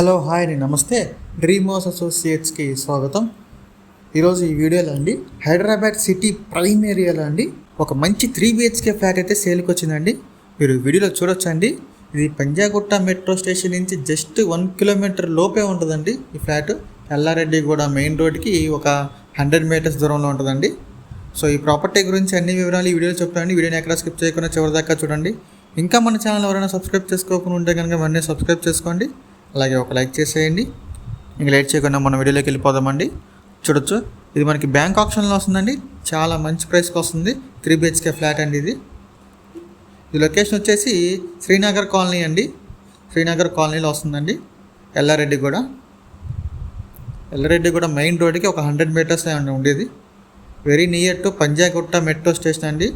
Hello hi అండి. నమస్తే. Dream house అసోసియేట్స్కి స్వాగతం. ఈరోజు ఈ వీడియోలో అండి హైదరాబాద్ సిటీ ప్రైమ్ ఏరియాలో అండి ఒక మంచి త్రీ బిహెచ్కే ఫ్లాట్ అయితే సేల్కి వచ్చిందండి. మీరు వీడియోలో చూడొచ్చండి. ఇది పంజాగుట్ట మెట్రో స్టేషన్ నుంచి జస్ట్ వన్ కిలోమీటర్ లోపే ఉంటుందండి ఈ ఫ్లాట్. ఎల్లారెడ్డి కూడా మెయిన్ రోడ్కి ఒక హండ్రెడ్ మీటర్స్ దూరంలో ఉంటుందండి. సో ఈ ప్రాపర్టీ గురించి అన్ని వివరాలు ఈ వీడియోలో చెప్తానండి. వీడియోని ఎక్కడ స్కిప్ చేయకుండా చివరిదాకా చూడండి. ఇంకా మన ఛానల్ ఎవరైనా సబ్స్క్రైబ్ చేసుకోకుండా ఉంటే కనుక వెంటనే సబ్స్క్రైబ్ చేసుకోండి. అలాగే ఒక లైక్ చేసేయండి. ఇంక లేట్ చేయకుండా మన వీడియోలోకి వెళ్ళిపోదామండి. చూడొచ్చు. ఇది మనకి బ్యాంక్ ఆప్షన్లో వస్తుందండి. చాలా మంచి ప్రైస్కి వస్తుంది. త్రీ బిహెచ్కే ఫ్లాట్ అండి ఇది. ఇది లొకేషన్ వచ్చేసి శ్రీనగర్ కాలనీ అండి. శ్రీనగర్ కాలనీలో వస్తుందండి. ఎల్లారెడ్డి కూడా ఎల్లారెడ్డి కూడా మెయిన్ రోడ్కి ఒక హండ్రెడ్ మీటర్స్ అండి ఉండేది. Very near to Panjagutta metro station అండి.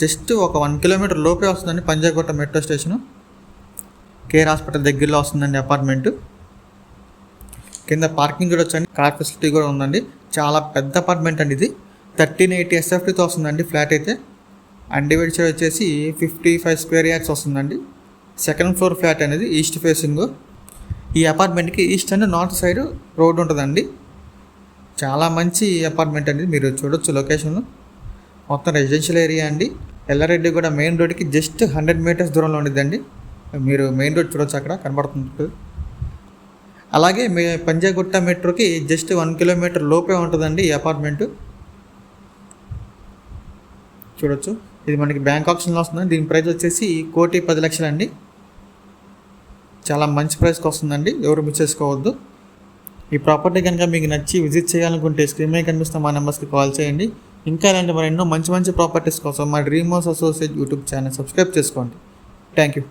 జస్ట్ ఒక వన్ కిలోమీటర్ లోపే వస్తుందండి Panjagutta metro station. Care hospital దగ్గరలో వస్తుందండి అపార్ట్మెంట్. కింద పార్కింగ్ కూడా వచ్చండి. కార్ ఫెసిలిటీ కూడా ఉందండి. చాలా పెద్ద అపార్ట్మెంట్ అండి ఇది. థర్టీన్ ఎయిటీ ఎస్ఎఫ్టీతో వస్తుందండి ఫ్లాట్ అయితే. అన్డివైడ్ వచ్చేసి ఫిఫ్టీ ఫైవ్ స్క్వేర్ యార్డ్స్ వస్తుందండి. సెకండ్ ఫ్లోర్ ఫ్లాట్ అనేది ఈస్ట్ ఫేసింగ్. ఈ అపార్ట్మెంట్కి east and north side road ఉంటుందండి. చాలా మంచి అపార్ట్మెంట్ అండి. మీరు చూడొచ్చు లొకేషన్. మొత్తం రెసిడెన్షియల్ ఏరియా అండి. ఎల్లారెడ్డి కూడా మెయిన్ రోడ్కి జస్ట్ హండ్రెడ్ మీటర్స్ దూరంలో ఉండిద్దండి. మీరు మెయిన్ రోడ్ చూడొచ్చు అక్కడ కనబడుతుంది అలాగే మీ పంజాగుట్ట మెట్రోకి జస్ట్ వన్ కిలోమీటర్ లోపే ఉంటుందండి ఈ అపార్ట్మెంట్. చూడొచ్చు. ఇది మనకి బ్యాంక్ ఆప్షన్లో వస్తుంది. దీని ప్రైస్ వచ్చేసి కోటి పది లక్షలు అండి చాలా మంచి ప్రైస్కి వస్తుందండి. ఎవరు మిస్ చేసుకోవద్దు. ఈ ప్రాపర్టీ కనుక మీకు నచ్చి విజిట్ చేయాలనుకుంటే స్క్రీన్ మీద కనిపిస్తున్న మా నెంబర్స్కి కాల్ చేయండి. ఇంకా ఇలాంటి మరి ఎన్నో మంచి మంచి ప్రాపర్టీస్ కోసం మా Dream House Associate YouTube channel subscribe చేసుకోండి. Thank you